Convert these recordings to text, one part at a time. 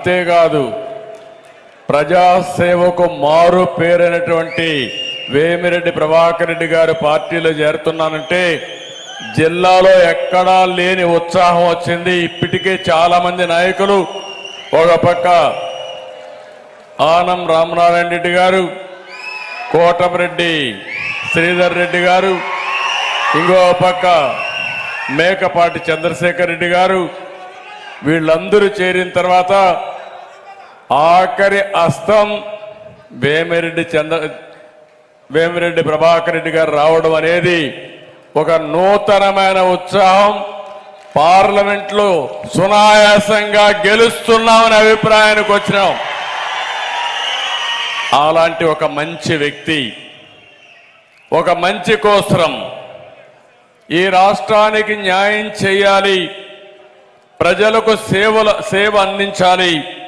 అంతేకాదు ప్రజాసేవకు మారు పేరైనటువంటి వేమిరెడ్డి ప్రభాకర్ రెడ్డి గారు పార్టీలో చేరుతున్నానంటే జిల్లాలో ఎక్కడా లేని ఉత్సాహం వచ్చింది. ఇప్పటికే చాలా మంది నాయకులు ఒక పక్క ఆనం రామనారాయణ రెడ్డి గారు కోటమిరెడ్డి శ్రీధర్ రెడ్డి గారు ఇంకో పక్క మేకపాటి చంద్రశేఖర్ రెడ్డి గారు వీళ్ళందరూ చేరిన తర్వాత ఆఖరి అస్తం వేమిరెడ్డి చంద్ర వేమిరెడ్డి ప్రభాకర్ రెడ్డి గారు రావడం అనేది ఒక నూతనమైన ఉత్సాహం. పార్లమెంట్లో సునాయాసంగా గెలుస్తున్నామనే అభిప్రాయానికి వచ్చినాం. అలాంటి ఒక మంచి వ్యక్తి ఒక మంచి కోసరం. ఈ రాష్ట్రానికి న్యాయం చేయాలి. ప్రజలకు సేవల సేవ అందించాలి.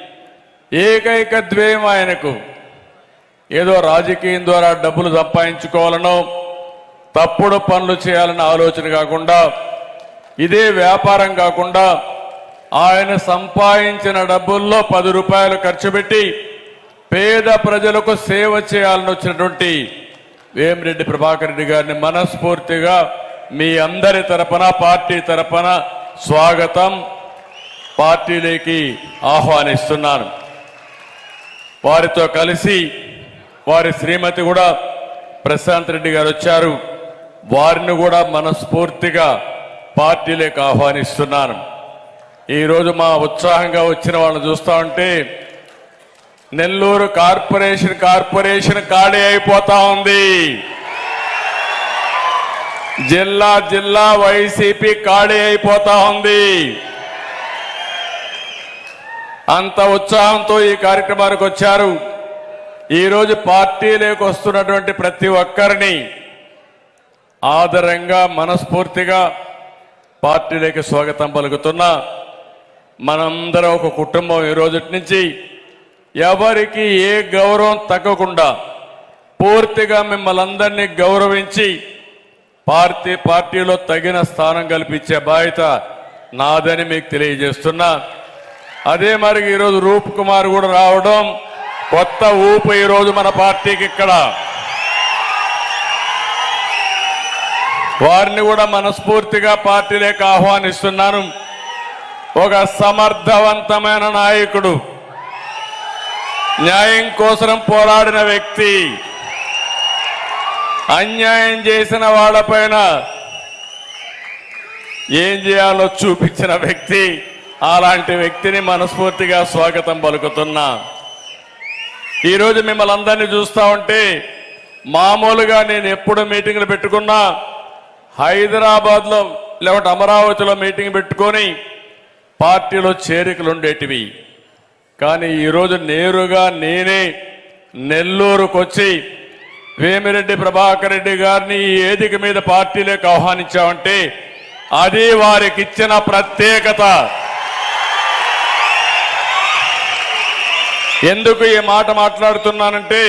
ఏకైక ద్వేయం ఆయనకు. ఏదో రాజకీయం ద్వారా డబ్బులు సంపాదించుకోవాలనో తప్పుడు పనులు చేయాలన్న ఆలోచన కాకుండా ఇదే వ్యాపారం కాకుండా ఆయన సంపాదించిన డబ్బుల్లో పది రూపాయలు ఖర్చు పెట్టి పేద ప్రజలకు సేవ చేయాలని వచ్చినటువంటి వేమిరెడ్డి ప్రభాకర్ రెడ్డి గారిని మనస్ఫూర్తిగా మీ అందరి తరపున పార్టీ తరపున స్వాగతం. పార్టీలోకి ఆహ్వానిస్తున్నాను. వారితో కలిసి వారి శ్రీమతి కూడా ప్రశాంత్ రెడ్డి గారు వచ్చారు. వారిని కూడా మనస్ఫూర్తిగా పార్టీలోకి ఆహ్వానిస్తున్నాను. ఈరోజు మా ఉత్సాహంగా వచ్చిన వాళ్ళని చూస్తా ఉంటే నెల్లూరు కార్పొరేషన్ కార్పొరేషన్ ఖాళీ అయిపోతా ఉంది. జిల్లా జిల్లా వైసీపీ ఖాళీ అయిపోతా ఉంది. అంత ఉత్సాహంతో ఈ కార్యక్రమానికి వచ్చారు. ఈరోజు పార్టీలోకి వస్తున్నటువంటి ప్రతి ఒక్కరిని ఆదరంగా మనస్ఫూర్తిగా పార్టీలోకి స్వాగతం పలుకుతున్నా. మనందరం ఒక కుటుంబం ఈ రోజు నుంచి. ఎవరికి ఏ గౌరవం తగ్గకుండా పూర్తిగా మిమ్మల్ని అందరినీ గౌరవించి పార్టీ పార్టీలో తగిన స్థానం కల్పించే బాధ్యత నాదని మీకు తెలియజేస్తున్నా. అదే మరి ఈరోజు రూప్ కుమార్ కూడా రావడం కొత్త ఊపు ఈరోజు మన పార్టీకి ఇక్కడ. వారిని కూడా మనస్ఫూర్తిగా పార్టీలోకి ఆహ్వానిస్తున్నాను. ఒక సమర్థవంతమైన నాయకుడు న్యాయం కోసం పోరాడిన వ్యక్తి అన్యాయం చేసిన వాళ్ళపైన ఏం చేయాలో చూపించిన వ్యక్తి. అలాంటి వ్యక్తిని మనస్ఫూర్తిగా స్వాగతం పలుకుతున్నా. ఈరోజు మిమ్మల్ని అందరినీ చూస్తా ఉంటే మామూలుగా నేను ఎప్పుడు మీటింగ్లు పెట్టుకున్నా హైదరాబాద్లో లేకపోతే అమరావతిలో మీటింగ్ పెట్టుకొని పార్టీలో చేరికలు ఉండేటివి కానీ ఈరోజు నేరుగా నేనే నెల్లూరుకు వచ్చి వేమిరెడ్డి ప్రభాకర్ రెడ్డి గారిని ఈ వేదిక మీద పార్టీలోకి ఆహ్వానించామంటే అది వారికి ఇచ్చిన ప్రత్యేకత. ఎందుకు ఈ మాట మాట్లాడుతున్నానంటే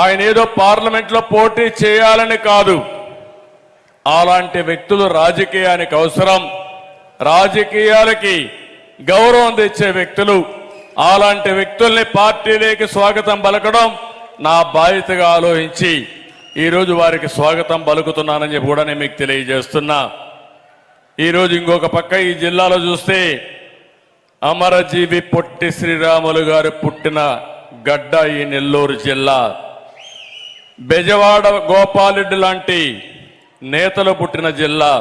ఆయన ఏదో పార్లమెంట్లో పోటీ చేయాలని కాదు. అలాంటి వ్యక్తులు రాజకీయానికి అవసరం. రాజకీయాలకి గౌరవం తెచ్చే వ్యక్తులు. అలాంటి వ్యక్తుల్ని పార్టీలోకి స్వాగతం పలకడం నా బాధ్యతగా ఆలోచించి ఈరోజు వారికి స్వాగతం పలుకుతున్నానని చెప్పి కూడా నేను మీకు తెలియజేస్తున్నా. ఈరోజు ఇంకొక పక్క ఈ జిల్లాలో చూస్తే అమరజీవి పొట్టి శ్రీరాములు గారు పుట్టిన గడ్డ ఈ నెల్లూరు జిల్లా. బెజవాడ గోపాలరెడ్డి లాంటి నేతలు పుట్టిన జిల్లా.